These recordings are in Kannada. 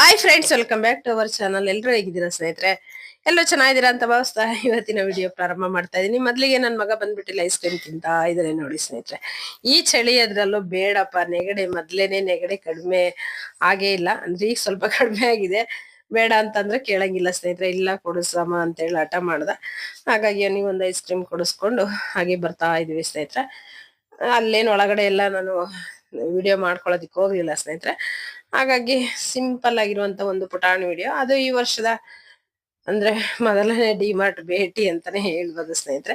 Hi friends welcome back to our channel ಎಲ್ಲರೂ ಹೇಗಿದ್ದೀರಾ ಸ್ನೇಹಿತರೆ? ಎಲ್ಲೋ ಚೆನ್ನಾಗಿದ್ದೀರಾ ಅಂತ ಭಾವಿಸ್ತಾ ಇವತ್ತಿನ ವಿಡಿಯೋ ಪ್ರಾರಂಭ ಮಾಡ್ತಾ ಇದ್ದೀನಿ. ಮೊದಲಿಗೆ ನನ್ನ ಮಗ ಬಂದ್ಬಿಟ್ಟಿಲ್ಲ ಐಸ್ ಕ್ರೀಮ್ ತಿಂತ ಇದಾರೆ ನೋಡಿ ಸ್ನೇಹಿತರೆ. ಈ ಚಳಿ ಅದರಲ್ಲೂ ಬೇಡಪ್ಪ, ನೆಗಡೆ ಮೊದ್ಲೇನೆ ನೆಗಡಿ ಕಡಿಮೆ ಆಗೇ ಇಲ್ಲ. ಅಂದ್ರೆ ಈಗ ಸ್ವಲ್ಪ ಕಡಿಮೆ ಆಗಿದೆ. ಬೇಡ ಅಂತಂದ್ರೆ ಕೇಳಂಗಿಲ್ಲ ಸ್ನೇಹಿತರೆ. ಇಲ್ಲ ಕೊಡಿಸಮ್ಮ ಅಂತೇಳಿ ಹಠ ಮಾಡ್ದೆ. ಹಾಗಾಗಿ ಅವನಿಗೆ ಒಂದು ಐಸ್ ಕ್ರೀಮ್ ಕೊಡಿಸ್ಕೊಂಡು ಹಾಗೆ ಬರ್ತಾ ಇದೀವಿ ಸ್ನೇಹಿತರೆ. ಅಲ್ಲೇನು ಒಳಗಡೆ ಎಲ್ಲ ನಾನು ವಿಡಿಯೋ ಮಾಡ್ಕೊಳ್ಳೋದಿಕ್ಕೆ ಹೋಗ್ಲಿಲ್ಲ ಸ್ನೇಹಿತರೆ. ಹಾಗಾಗಿ ಸಿಂಪಲ್ ಆಗಿರುವಂತ ಒಂದು ಪುಟಾಣಿ ವಿಡಿಯೋ ಅದು ಈ ವರ್ಷದ ಅಂದ್ರೆ ಮೊದಲನೇ ಡಿಮಾರ್ಟ್ ಭೇಟಿ ಅಂತಾನೆ ಹೇಳ್ಬೋದು ಸ್ನೇಹಿತರೆ.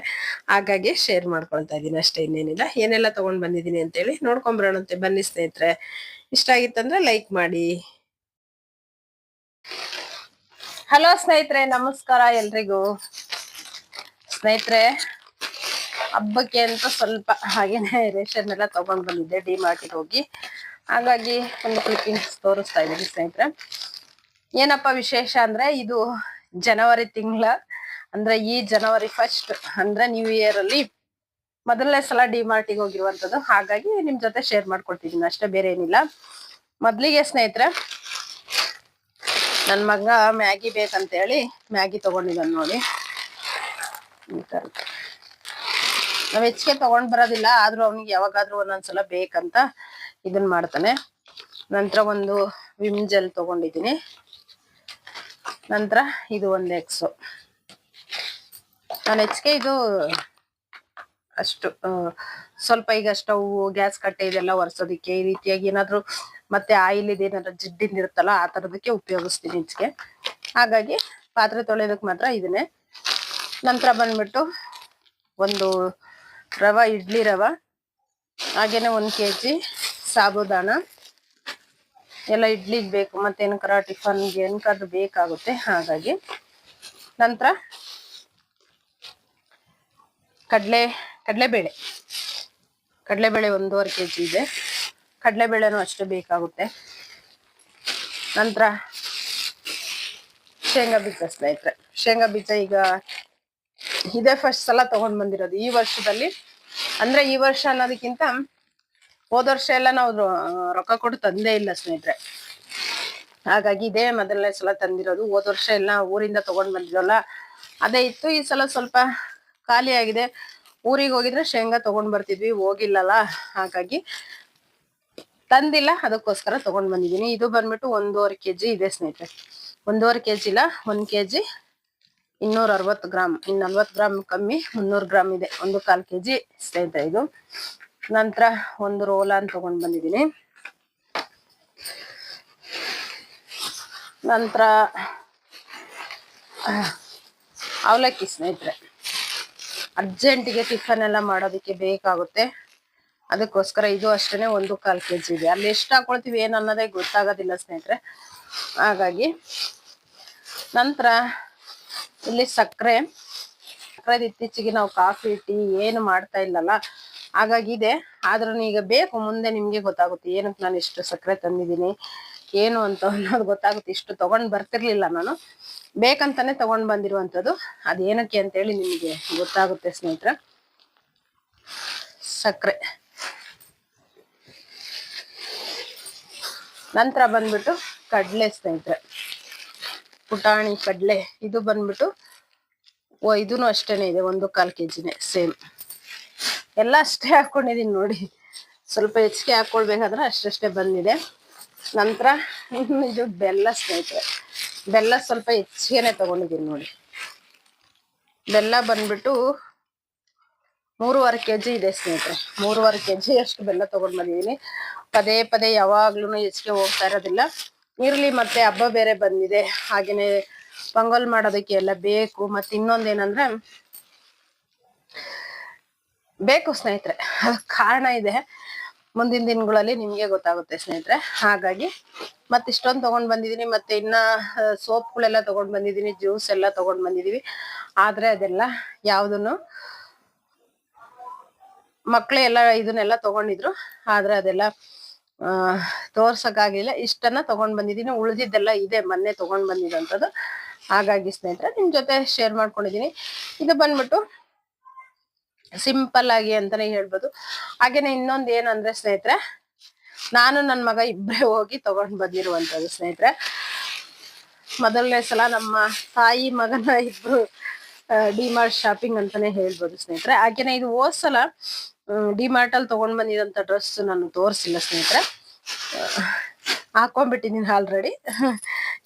ಹಾಗಾಗಿ ಶೇರ್ ಮಾಡ್ಕೊಳ್ತಾ ಇದ್ದೀನಿ ಅಷ್ಟೇ, ಇನ್ನೇನಿಲ್ಲ. ಏನೆಲ್ಲ ತಗೊಂಡ್ ಬಂದಿದ್ದೀನಿ ಅಂತೇಳಿ ನೋಡ್ಕೊಂಬರೋಣಂತೆ ಬನ್ನಿ ಸ್ನೇಹಿತರೆ. ಇಷ್ಟ ಆಗಿತ್ತಂದ್ರೆ ಲೈಕ್ ಮಾಡಿ. ಹಲೋ ಸ್ನೇಹಿತರೆ, ನಮಸ್ಕಾರ ಎಲ್ರಿಗೂ. ಸ್ನೇಹಿತರೆ, ಹಬ್ಬಕ್ಕೆ ಅಂತ ಸ್ವಲ್ಪ ಹಾಗೇನೆ ರೇಷನ್ ಎಲ್ಲ ತಗೊಂಡ್ ಬಂದಿದ್ದೆ ಡಿ ಮಾರ್ಟಿಗೆ ಹೋಗಿ. ಹಾಗಾಗಿ ಒಂದು ಕ್ಲಿಪ್ಪಿಂಗ್ಸ್ ತೋರಿಸ್ತಾ ಇದ್ದೀನಿ ಸ್ನೇಹಿತರೆ. ಏನಪ್ಪ ವಿಶೇಷ ಅಂದ್ರೆ ಇದು ಜನವರಿ ತಿಂಗಳ, ಅಂದ್ರೆ ಈ ಜನವರಿ ಫಸ್ಟ್ ಅಂದ್ರೆ ನ್ಯೂ ಇಯರ್ ಅಲ್ಲಿ ಮೊದಲನೇ ಸಲ ಡಿ ಮಾರ್ಟಿಗೆ ಹೋಗಿರುವಂತದ್ದು. ಹಾಗಾಗಿ ನಿಮ್ ಜೊತೆ ಶೇರ್ ಮಾಡ್ಕೊಳ್ತಿದ್ದೀನಿ ಅಷ್ಟೇ ಬೇರೆ ಏನಿಲ್ಲ. ಮೊದ್ಲಿಗೆ ಸ್ನೇಹಿತರೆ ನನ್ನ ಮಗ ಮ್ಯಾಗಿ ಬೇಕಂತೇಳಿ ಮ್ಯಾಗಿ ತಗೊಂಡಿದ್ದಾನೆ ನೋಡಿ. ನಾವ್ ಹೆಚ್ಚಿಗೆ ತಗೊಂಡ್ ಬರೋದಿಲ್ಲ, ಆದ್ರೂ ಅವ್ನಿಗೆ ಯಾವಾಗಾದ್ರೂ ಒಂದೊಂದ್ಸಲ ಬೇಕಂತ ಇದನ್ ಮಾಡ್ತಾನೆ. ನಂತರ ಒಂದು ವಿಮ್ ಜೆಲ್ ತಗೊಂಡಿದ್ದೀನಿ ನಂತರ ಇದು ಒಂದು ಎಕ್ಸು ನಾನು ಹೆಚ್ಚಿಗೆ ಇದು ಅಷ್ಟು ಸ್ವಲ್ಪ ಈಗ ಸ್ಟವ್ ಗ್ಯಾಸ್ ಕಟ್ಟೆ ಇದೆಲ್ಲ ಒರೆಸೋದಿಕ್ಕೆ, ಈ ರೀತಿಯಾಗಿ ಏನಾದ್ರು ಮತ್ತೆ ಆಯಿಲ್ ಇದೇನಾದ್ರು ಜಿಡ್ಡಿಂದ ಇರುತ್ತಲ್ಲ, ಆ ತರದಕ್ಕೆ ಉಪಯೋಗಿಸ್ತೀನಿ ಹೆಚ್ಚಿಗೆ. ಹಾಗಾಗಿ ಪಾತ್ರೆ ತೊಳೆಯೋದಕ್ಕೆ ಮಾತ್ರ ಇದನ್ನೇ. ನಂತರ ಬಂದ್ಬಿಟ್ಟು ಒಂದು ರವ, ಇಡ್ಲಿ ರವ, ಹಾಗೇನೆ ಒಂದು ಕೆ ಜಿ ಸಾಬುದಾನ. ಎಲ್ಲ ಇಡ್ಲಿಗೆ ಬೇಕು ಮತ್ತೆ ಏನಕ್ಕಾರ ಟಿಫನ್ಗೆ ಏನಕ್ಕಾದ್ರೂ ಬೇಕಾಗುತ್ತೆ ಹಾಗಾಗಿ. ನಂತರ ಕಡಲೆ, ಕಡಲೆಬೇಳೆ. ಕಡಲೆಬೇಳೆ ಒಂದೂವರೆ ಕೆ ಜಿ ಇದೆ. ಕಡಲೆಬೇಳೆನೂ ಅಷ್ಟೇ ಬೇಕಾಗುತ್ತೆ. ನಂತರ ಶೇಂಗಾ ಬೀಜ ಸ್ನೇಹಿತರೆ. ಶೇಂಗಾ ಬೀಜ ಈಗ ಇದೇ ಫಸ್ಟ್ ಸಲ ತಗೊಂಡ್ ಬಂದಿರೋದು. ಈ ವರ್ಷದಲ್ಲಿ ಅಂದ್ರೆ ಈ ವರ್ಷ ಅನ್ನೋದಕ್ಕಿಂತ ಹೋದ ವರ್ಷ ಎಲ್ಲ ನಾವು ರೊಕ್ಕ ಕೊಟ್ಟು ತಂದೇ ಇಲ್ಲ ಸ್ನೇಹಿತರೆ. ಹಾಗಾಗಿ ಇದೇ ಮೊದಲನೇ ಸಲ ತಂದಿರೋದು. ಹೋದ ವರ್ಷ ಎಲ್ಲ ಊರಿಂದ ತಗೊಂಡ್ ಬಂದಿರೋಲ್ಲ ಅದೇ ಇತ್ತು. ಈ ಸಲ ಸ್ವಲ್ಪ ಖಾಲಿ ಆಗಿದೆ. ಊರಿಗೆ ಹೋಗಿದ್ರೆ ಶೇಂಗಾ ತಗೊಂಡ್ ಬರ್ತಿದ್ವಿ. ಹೋಗಿಲ್ಲಲ್ಲ. ಹಾಗಾಗಿ ತಂದಿಲ್ಲ. ಅದಕ್ಕೋಸ್ಕರ ತಗೊಂಡ್ ಬಂದಿದ್ದೀನಿ. ಇದು ಬಂದ್ಬಿಟ್ಟು ಒಂದೂವರೆ ಕೆಜಿ ಇದೆ ಸ್ನೇಹಿತರೆ. ಒಂದೂವರೆ ಕೆಜಿ ಇಲ್ಲ. ಒಂದ್ ಕೆಜಿ ಇನ್ನೂರ ಅರವತ್ತು ಗ್ರಾಮ್ ಇನ್ ನಲ್ವತ್ತು ಗ್ರಾಮ್ ಕಮ್ಮಿ, ಮುನ್ನೂರು ಗ್ರಾಮ್ ಇದೆ. ಒಂದು ಕಾಲ್ ಕೆಜಿ, ಸ್ನೇಹಿತರೆ, ಇದು. ನಂತರ ಒಂದು ರೋಲಾನ್ ತಗೊಂಡ್ ಬಂದಿದ್ದೀನಿ. ನಂತರ ಅವಲಕ್ಕಿ, ಸ್ನೇಹಿತರೆ. ಅರ್ಜೆಂಟಿಗೆ ಟಿಫನ್ ಎಲ್ಲ ಮಾಡೋದಕ್ಕೆ ಬೇಕಾಗುತ್ತೆ. ಅದಕ್ಕೋಸ್ಕರ ಇದು ಅಷ್ಟೇ ಒಂದು ಕಾಲ್ ಕೆಜಿ ಇದೆ. ಅಲ್ಲಿ ಎಷ್ಟು ಹಾಕೊಳ್ತೀವಿ ಏನು ಅನ್ನೋದೇ ಗೊತ್ತಾಗೋದಿಲ್ಲ, ಸ್ನೇಹಿತರೆ. ಹಾಗಾಗಿ, ನಂತರ ಇಲ್ಲಿ ಸಕ್ಕರೆ. ಸಕ್ಕರೆ ಇತ್ತೀಚೆಗೆ ನಾವು ಕಾಫಿ, ಟೀ ಏನು ಮಾಡ್ತಾ ಇಲ್ಲಲ್ಲ. ಹಾಗಾಗಿ ಇದೆ. ಆದ್ರೂ ಈಗ ಬೇಕು, ಮುಂದೆ ನಿಮ್ಗೆ ಗೊತ್ತಾಗುತ್ತೆ. ಏನಕ್ಕೆ ನಾನು ಇಷ್ಟು ಸಕ್ಕರೆ ತಂದಿದ್ದೀನಿ, ಏನು ಅಂತ ಅನ್ನೋದು ಗೊತ್ತಾಗುತ್ತೆ. ಇಷ್ಟು ತಗೊಂಡ್ ಬರ್ತಿರ್ಲಿಲ್ಲ ನಾನು. ಬೇಕಂತಾನೆ ತಗೊಂಡ್ ಬಂದಿರುವಂತದ್ದು ಅದೇನಕ್ಕೆ ಅಂತೇಳಿ ನಿಮಗೆ ಗೊತ್ತಾಗುತ್ತೆ ಸ್ನೇಹಿತರೆ. ಸಕ್ಕರೆ. ನಂತರ ಬಂದ್ಬಿಟ್ಟು ಕಡಲೆ ಸ್ನೇಹಿತರೆ. ಪುಟಾಣಿ, ಕಡಲೆ ಇದು ಬಂದ್ಬಿಟ್ಟು ಓ ಇದೂ ಅಷ್ಟೇನೆ ಇದೆ, ಒಂದು ಕಾಲು ಕೆ ಜಿನೇ ಸೇಮ್. ಎಲ್ಲ ಅಷ್ಟೇ ಹಾಕ್ಕೊಂಡಿದ್ದೀನಿ ನೋಡಿ. ಸ್ವಲ್ಪ ಹೆಚ್ಚಿಗೆ ಹಾಕ್ಕೊಳ್ಬೇಕಾದ್ರೆ ಅಷ್ಟಷ್ಟೇ ಬಂದಿದೆ. ನಂತರ ಇದು ಬೆಲ್ಲ ಸ್ನೇಹಿತರೆ. ಬೆಲ್ಲ ಸ್ವಲ್ಪ ಹೆಚ್ಚಿಗೆನೆ ತಗೊಂಡಿದ್ದೀನಿ ನೋಡಿ. ಬೆಲ್ಲ ಬಂದ್ಬಿಟ್ಟು ಮೂರುವರೆ ಕೆಜಿ ಇದೆ ಸ್ನೇಹಿತರೆ. ಮೂರುವರೆ ಕೆ ಜಿ ಅಷ್ಟು ಬೆಲ್ಲ ತಗೊಂಡ್ ಬಂದಿದ್ದೀನಿ ಪದೇ ಪದೇ ಯಾವಾಗ್ಲೂ ಹೆಚ್ಚಿಗೆ ಹೋಗ್ತಾ ಇರೋದಿಲ್ಲ. ಇರ್ಲಿ ಮತ್ತೆ ಹಬ್ಬ ಬೇರೆ ಬಂದಿದೆ. ಹಾಗೇನೆ ಪೊಂಗಲ್ ಮಾಡೋದಕ್ಕೆ ಎಲ್ಲ ಬೇಕು. ಮತ್ತೆ ಇನ್ನೊಂದೇನಂದ್ರೆ ಬೇಕು ಸ್ನೇಹಿತರೆ. ಅದಕ್ಕೆ ಕಾರಣ ಇದೆ. ಮುಂದಿನ ದಿನಗಳಲ್ಲಿ ನಿಮ್ಗೆ ಗೊತ್ತಾಗುತ್ತೆ ಸ್ನೇಹಿತರೆ. ಹಾಗಾಗಿ ಮತ್ತೆ ಇಷ್ಟೊಂದು ತಗೊಂಡ್ ಬಂದಿದೀನಿ ಮತ್ತೆ ಇನ್ನ ಸೋಪ್ಗಳೆಲ್ಲ ತಗೊಂಡ್ ಬಂದಿದೀನಿ ಜ್ಯೂಸ್ ಎಲ್ಲ ತಗೊಂಡ್ ಬಂದಿದೀವಿ ಆದ್ರೆ ಅದೆಲ್ಲ ಯಾವ್ದನ್ನು ಮಕ್ಕಳೆಲ್ಲ ಇದನ್ನೆಲ್ಲ ತಗೊಂಡಿದ್ರು. ಆದ್ರೆ ಅದೆಲ್ಲ ಆ, ತೋರ್ಸಕ್ಕಾಗ್ಲಿಲ್ಲ. ಇಷ್ಟನ್ನ ತಗೊಂಡ್ ಬಂದಿದ್ದೀನಿ. ಉಳಿದಿದ್ದೆಲ್ಲ ಇದೆ. ಮೊನ್ನೆ ತಗೊಂಡ್ ಬಂದಿರೋಂಥದ್ದು. ಹಾಗಾಗಿ ಸ್ನೇಹಿತರೆ, ನಿಮ್ ಜೊತೆ ಶೇರ್ ಮಾಡ್ಕೊಂಡಿದ್ದೀನಿ. ಇದು ಬಂದ್ಬಿಟ್ಟು ಸಿಂಪಲ್ ಆಗಿ ಅಂತಾನೆ ಹೇಳ್ಬೋದು. ಹಾಗೇನೆ ಇನ್ನೊಂದ್ ಏನಂದ್ರೆ ಸ್ನೇಹಿತರೆ, ನಾನು ನನ್ನ ಮಗ ಇಬ್ಬರೇ ಹೋಗಿ ತಗೊಂಡ್ ಬಂದಿರುವಂತದ್ದು ಸ್ನೇಹಿತರೆ. ಮೊದಲನೇ ಸಲ ನಮ್ಮ ತಾಯಿ ಮಗನ ಇಬ್ರು ಡಿಮಾರ್ಟ್ ಶಾಪಿಂಗ್ ಅಂತಾನೆ ಹೇಳ್ಬೋದು ಸ್ನೇಹಿತರೆ. ಹಾಗೇನೆ ಇದು ಹೋದ್ ಸಲ ಡಿಮಾರ್ಟ್ ಅಲ್ಲಿ ತಗೊಂಡ್ ಬಂದಿದಂತ ಡ್ರೆಸ್ ನಾನು ತೋರಿಸಿಲ್ಲ ಸ್ನೇಹಿತರೆ. ಹಾಕೊಂಡ್ಬಿಟ್ಟಿದ್ದೀನಿ ಆಲ್ರೆಡಿ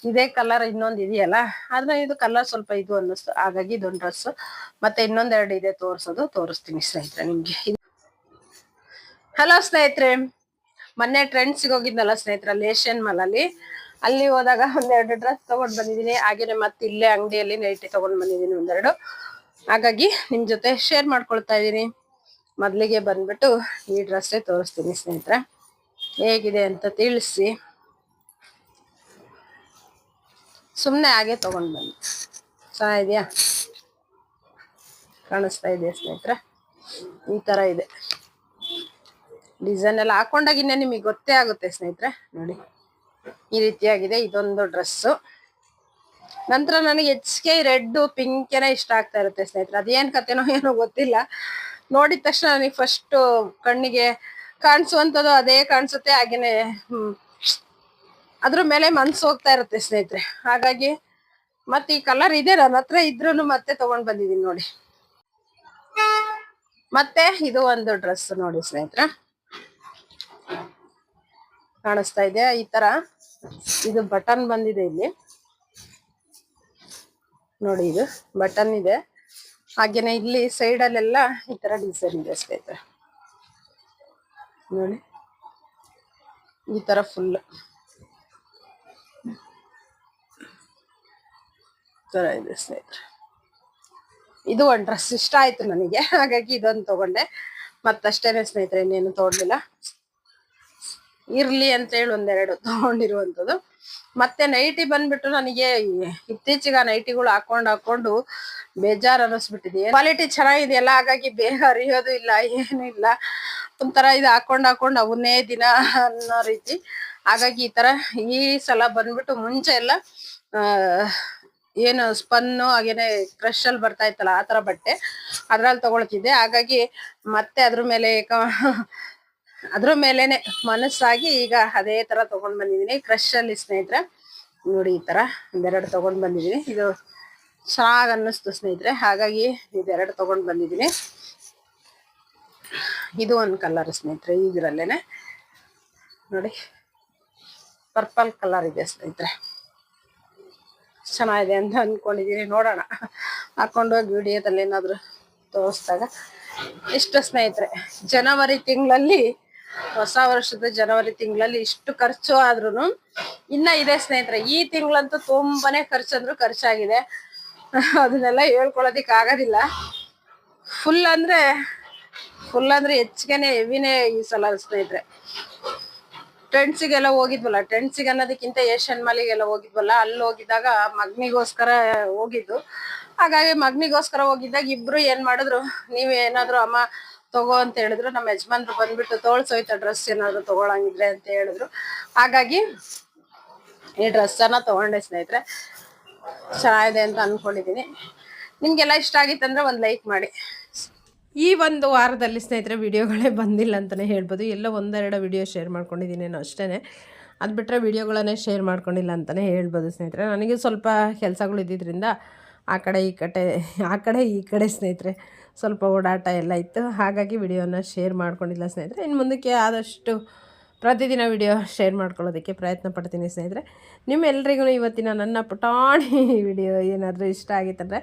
ಇದೇ ಕಲರ್ ಇನ್ನೊಂದು ಇದೆಯಲ್ಲ, ಆದ್ರೆ ಇದು ಕಲರ್ ಸ್ವಲ್ಪ ಇದು ಅನ್ನಿಸ್ತು. ಹಾಗಾಗಿ ಇದೊಂದು ಡ್ರೆಸ್ ಮತ್ತೆ ಇನ್ನೊಂದೆರಡು ಇದೆ ತೋರಿಸೋದು, ತೋರಿಸ್ತೀನಿ ಸ್ನೇಹಿತರೆ ನಿಮ್ಗೆ. ಹಲೋ ಸ್ನೇಹಿತರೆ. ಮೊನ್ನೆ ಟ್ರೆಂಡ್ಸಿಗೆ ಹೋಗಿದ್ನಲ್ಲ ಸ್ನೇಹಿತರ ಲೇಷನ್ ಮಾಲ್ ಅಲ್ಲಿ. ಅಲ್ಲಿ ಹೋದಾಗ ಒಂದೆರಡು ಡ್ರೆಸ್ ತಗೊಂಡ್ ಬಂದಿದ್ದೀನಿ ಹಾಗೇನೆ ಮತ್ತೆ ಇಲ್ಲೇ ಅಂಗಡಿಯಲ್ಲಿ ನೈಟಿ ತಗೊಂಡ್ ಬಂದಿದ್ದೀನಿ ಒಂದೆರಡು. ಹಾಗಾಗಿ ನಿಮ್ ಜೊತೆ ಶೇರ್ ಮಾಡ್ಕೊಳ್ತಾ ಇದ್ದೀನಿ. ಮೊದ್ಲಿಗೆ ಬಂದ್ಬಿಟ್ಟು ಈ ಡ್ರೆಸ್ಸೇ ತೋರಿಸ್ತೀನಿ ಸ್ನೇಹಿತರೆ. ಹೇಗಿದೆ ಅಂತ ತಿಳಿಸಿ. ಸುಮ್ಮನೆ ಹಾಗೆ ತಗೊಂಡ್ ಬನ್ನಿ. ಚೆನ್ನಾಗಿದೆಯಾ? ಕಾಣಿಸ್ತಾ ಇದೆಯಾ ಸ್ನೇಹಿತರೆ? ಈ ತರ ಇದೆ. ಡಿಸೈನ್ ಎಲ್ಲ ಹಾಕೊಂಡಾಗಿನೇ ನಿಮಗೆ ಗೊತ್ತೇ ಆಗುತ್ತೆ ಸ್ನೇಹಿತರೆ. ನೋಡಿ, ಈ ರೀತಿಯಾಗಿದೆ ಇದೊಂದು ಡ್ರೆಸ್ಸು ನಂತರ ನನಗೆ ಹೆಚ್ಚಿಗೆ ರೆಡ್ ಪಿಂಕ್ ಇಷ್ಟ ಆಗ್ತಾ ಇರುತ್ತೆ ಸ್ನೇಹಿತರೆ. ಅದೇನು ಕತೆನೋ ಏನೋ ಗೊತ್ತಿಲ್ಲ. ನೋಡಿದ ತಕ್ಷಣ ನನಗೆ ಫಸ್ಟ್ ಕಣ್ಣಿಗೆ ಕಾಣಿಸುವಂತದ್ದು ಅದೇ ಕಾಣಿಸುತ್ತೆ, ಹಾಗೇನೆ ಅದ್ರ ಮೇಲೆ ಮನ್ಸು ಹೋಗ್ತಾ ಇರುತ್ತೆ ಸ್ನೇಹಿತರೆ. ಹಾಗಾಗಿ ಮತ್ತೆ ಈ ಕಲರ್ ಇದೆ ನನ್ನ ಹತ್ರ ಇದ್ರೂ ಮತ್ತೆ ತಗೊಂಡ್ ಬಂದಿದೀನಿ ನೋಡಿ. ಮತ್ತೆ ಇದು ಒಂದು ಡ್ರೆಸ್ ನೋಡಿ ಸ್ನೇಹಿತರೆ. ಕಾಣಿಸ್ತಾ ಇದೆ, ಈ ತರ. ಇದು ಬಟನ್ ಬಂದಿದೆ ಇಲ್ಲಿ. ನೋಡಿ ಇದು ಬಟನ್ ಇದೆ. ಹಾಗೇನೆ ಇಲ್ಲಿ ಸೈಡ್ ಅಲ್ಲೆಲ್ಲ ಈ ತರ ಡಿಸೈನ್ ಇದೆ ಸ್ನೇಹಿತರೆ ನೋಡಿ. ಈ ತರ ಫುಲ್ ತರ ಇದೆ ಸ್ನೇಹಿತರೆ. ಇದು ಒಂದು ಡ್ರೆಸ್ ಇಷ್ಟ ಆಯ್ತು ನನಗೆ. ಹಾಗಾಗಿ ಇದೊಂದು ತಗೊಂಡೆ. ಮತ್ತಷ್ಟೇನೆ ಸ್ನೇಹಿತರೆ, ಇನ್ನೇನು ತಗೊಂಡಿಲ್ಲ. ಇರ್ಲಿ ಅಂತ ಹೇಳಿ ಒಂದೆರಡು ತಗೊಂಡಿರುವಂತದ್ದು ಮತ್ತೆ ನೈಟಿ ಬಂದ್ಬಿಟ್ಟು ನನಗೆ ಇತ್ತೀಚೆಗೆ ನೈಟಿಗಳು ಹಾಕೊಂಡು ಹಾಕೊಂಡು ಬೇಜಾರು ಅನಿಸ್ಬಿಟ್ಟಿದೆ. ಕ್ವಾಲಿಟಿ ಚೆನ್ನಾಗಿದೆಯಲ್ಲ, ಹಾಗಾಗಿ ಬೇಗ ಅರಿಯೋದು ಇಲ್ಲ, ಏನು ಇಲ್ಲ. ಒಂಥರ ಇದು ಹಾಕೊಂಡ್ ಹಾಕೊಂಡು ಅವನ್ನೇ ದಿನ ಅನ್ನೋ ರೀತಿ. ಹಾಗಾಗಿ ಈ ತರ ಈ ಸಲ ಬಂದ್ಬಿಟ್ಟು ಮುಂಚೆ ಎಲ್ಲ ಏನು ಸ್ಪನ್ನು ಹಾಗೇನೆ ಕ್ರಶ್ ಅಲ್ಲಿ ಬರ್ತಾ ಇತ್ತಲ್ಲ, ಆ ತರ ಬಟ್ಟೆ ಅದ್ರಲ್ಲಿ ತಗೊಳ್ತಿದ್ದೆ. ಹಾಗಾಗಿ ಮತ್ತೆ ಅದ್ರ ಮೇಲೆ ಅದ್ರ ಮೇಲೆನೆ ಮನಸ್ಸಾಗಿ ಈಗ ಅದೇ ತರ ತಗೊಂಡ್ ಬಂದಿದೀನಿ. ಕ್ರಶ್ ಅಲ್ಲಿ ಸ್ನೇಹಿತರೆ, ನೋಡಿ ಈ ತರ ಒಂದೆರಡು ತಗೊಂಡ್ ಬಂದಿದೀನಿ. ಇದು ಚೆನ್ನಾಗ್ ಅನ್ನಿಸ್ತು ಸ್ನೇಹಿತರೆ, ಹಾಗಾಗಿ ಇದೆರಡು ತಗೊಂಡ್ ಬಂದಿದೀನಿ. ಇದು ಒಂದ್ ಕಲರ್ ಸ್ನೇಹಿತರೆ, ಇದ್ರಲ್ಲೇನೆ ನೋಡಿ ಪರ್ಪಲ್ ಕಲರ್ ಇದೆ ಸ್ನೇಹಿತರೆ. ಚೆನ್ನಾಗಿದೆ ಅಂತ ಅನ್ಕೊಂಡಿದೀನಿ, ನೋಡೋಣ. ಹಾಕೊಂಡೋಗಿ ವಿಡಿಯೋದಲ್ಲಿ ಏನಾದ್ರು ತೋರಿಸ್ದಾಗ. ಇಷ್ಟು ಸ್ನೇಹಿತರೆ, ಜನವರಿ ತಿಂಗಳಲ್ಲಿ ಹೊಸ ವರ್ಷದ ಜನವರಿ ತಿಂಗಳಲ್ಲಿ ಇಷ್ಟು ಖರ್ಚು ಆದ್ರೂನು ಇನ್ನ ಇದೆ ಸ್ನೇಹಿತರೆ, ಈ ತಿಂಗಳಂತೂ ತುಂಬಾನೇ ಖರ್ಚಂದ್ರು ಖರ್ಚಾಗಿದೆ. ಅದನ್ನೆಲ್ಲ ಹೇಳ್ಕೊಳೋದಿಕ್ ಆಗೋದಿಲ್ಲ. ಫುಲ್ ಅಂದ್ರೆ ಫುಲ್ ಅಂದ್ರೆ ಹೆಚ್ಚಿಗೆನೆ ಹೆವಿನೇ ಈ ಸಲ ಸ್ನೇಹಿತರೆ. ಟ್ರೆಂಡ್ಸಿಗೆಲ್ಲ ಹೋಗಿದ್ವಲ್ಲ ಟ್ರೆಂಡ್ಸಿಗೆ ಅನ್ನೋದಕ್ಕಿಂತ ಏಷ್ಯನ್ ಮಾಲಿಗೆಲ್ಲ ಹೋಗಿದ್ವಲ್ಲ, ಅಲ್ಲಿ ಹೋಗಿದ್ದಾಗ ಮಗ್ನಿಗೋಸ್ಕರ ಹೋಗಿದ್ದು. ಹಾಗಾಗಿ ಮಗ್ನಿಗೋಸ್ಕರ ಹೋಗಿದ್ದಾಗ ಇಬ್ರು ಏನ್ ಮಾಡಿದ್ರು ನೀವೇನಾದ್ರು ಅಮ್ಮ ತಗೋ ಅಂತ ಹೇಳಿದ್ರು. ನಮ್ಮ ಯಜಮಾನ್ರು ಬಂದ್ಬಿಟ್ಟು ತೋಳ್ಸೋಯ್ತ ಡ್ರೆಸ್ ಏನಾದ್ರು ತಗೊಳಂಗಿದ್ರೆ ಅಂತ ಹೇಳಿದ್ರು. ಹಾಗಾಗಿ ಈ ಡ್ರೆಸ್ ಅನ್ನ ತಗೊಂಡೆ ಸ್ನೇಹಿತರೆ. ಚೆನ್ನಾಗಿದೆ ಅಂತ ಅನ್ಕೊಂಡಿದೀನಿ. ನಿಮ್ಗೆಲ್ಲ ಇಷ್ಟ ಆಗಿತ್ತಂದ್ರೆ ಒಂದ್ ಲೈಕ್ ಮಾಡಿ. ಈ ಒಂದು ವಾರದಲ್ಲಿ ಸ್ನೇಹಿತರೆ ವಿಡಿಯೋಗಳೇ ಬಂದಿಲ್ಲ ಅಂತಲೇ ಹೇಳ್ಬೋದು. ಎಲ್ಲ ಒಂದೆರಡು ವಿಡಿಯೋ ಶೇರ್ ಮಾಡ್ಕೊಂಡಿದ್ದೀನೇನೋ ಅಷ್ಟೇ ಅದು ಬಿಟ್ಟರೆ ವಿಡಿಯೋಗಳನ್ನೇ ಶೇರ್ ಮಾಡ್ಕೊಂಡಿಲ್ಲ ಅಂತಲೇ ಹೇಳ್ಬೋದು ಸ್ನೇಹಿತರೆ. ನನಗೆ ಸ್ವಲ್ಪ ಕೆಲಸಗಳು ಇದ್ದಿದ್ದರಿಂದ ಆ ಕಡೆ ಈ ಕಡೆ, ಆ ಕಡೆ ಈ ಕಡೆ ಸ್ನೇಹಿತರೆ. ಸ್ವಲ್ಪ ಓಡಾಟ ಎಲ್ಲ ಇತ್ತು. ಹಾಗಾಗಿ ವಿಡಿಯೋನ ಶೇರ್ ಮಾಡ್ಕೊಂಡಿಲ್ಲ ಸ್ನೇಹಿತರೆ. ಇನ್ನು ಮುಂದಕ್ಕೆ ಆದಷ್ಟು ಪ್ರತಿದಿನ ವಿಡಿಯೋ ಶೇರ್ ಮಾಡ್ಕೊಳ್ಳೋದಕ್ಕೆ ಪ್ರಯತ್ನ ಪಡ್ತೀನಿ ಸ್ನೇಹಿತರೆ. ನಿಮ್ಮೆಲ್ಲರಿಗೂ ಇವತ್ತಿನ ನನ್ನ ಪುಟಾಣಿ ವಿಡಿಯೋ ಏನಾದರೂ ಇಷ್ಟ ಆಗಿತ್ತಂದರೆ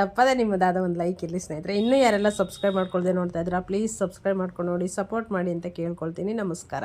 ತಪ್ಪದೇ ನಿಮ್ಮದಾದ ಒಂದು ಲೈಕ್ ಇರಲಿ ಸ್ನೇಹಿತರೆ. ಇನ್ನೂ ಯಾರೆಲ್ಲ ಸಬ್ಸ್ಕ್ರೈಬ್ ಮಾಡ್ಕೊಳ್ದೆ ನೋಡ್ತಾ ಇದ್ದೀರಾ, ಪ್ಲೀಸ್ ಸಬ್ಸ್ಕ್ರೈಬ್ ಮಾಡ್ಕೊಂಡು ನೋಡಿ, ಸಪೋರ್ಟ್ ಮಾಡಿ ಅಂತ ಕೇಳ್ಕೊಳ್ತೀನಿ. ನಮಸ್ಕಾರ.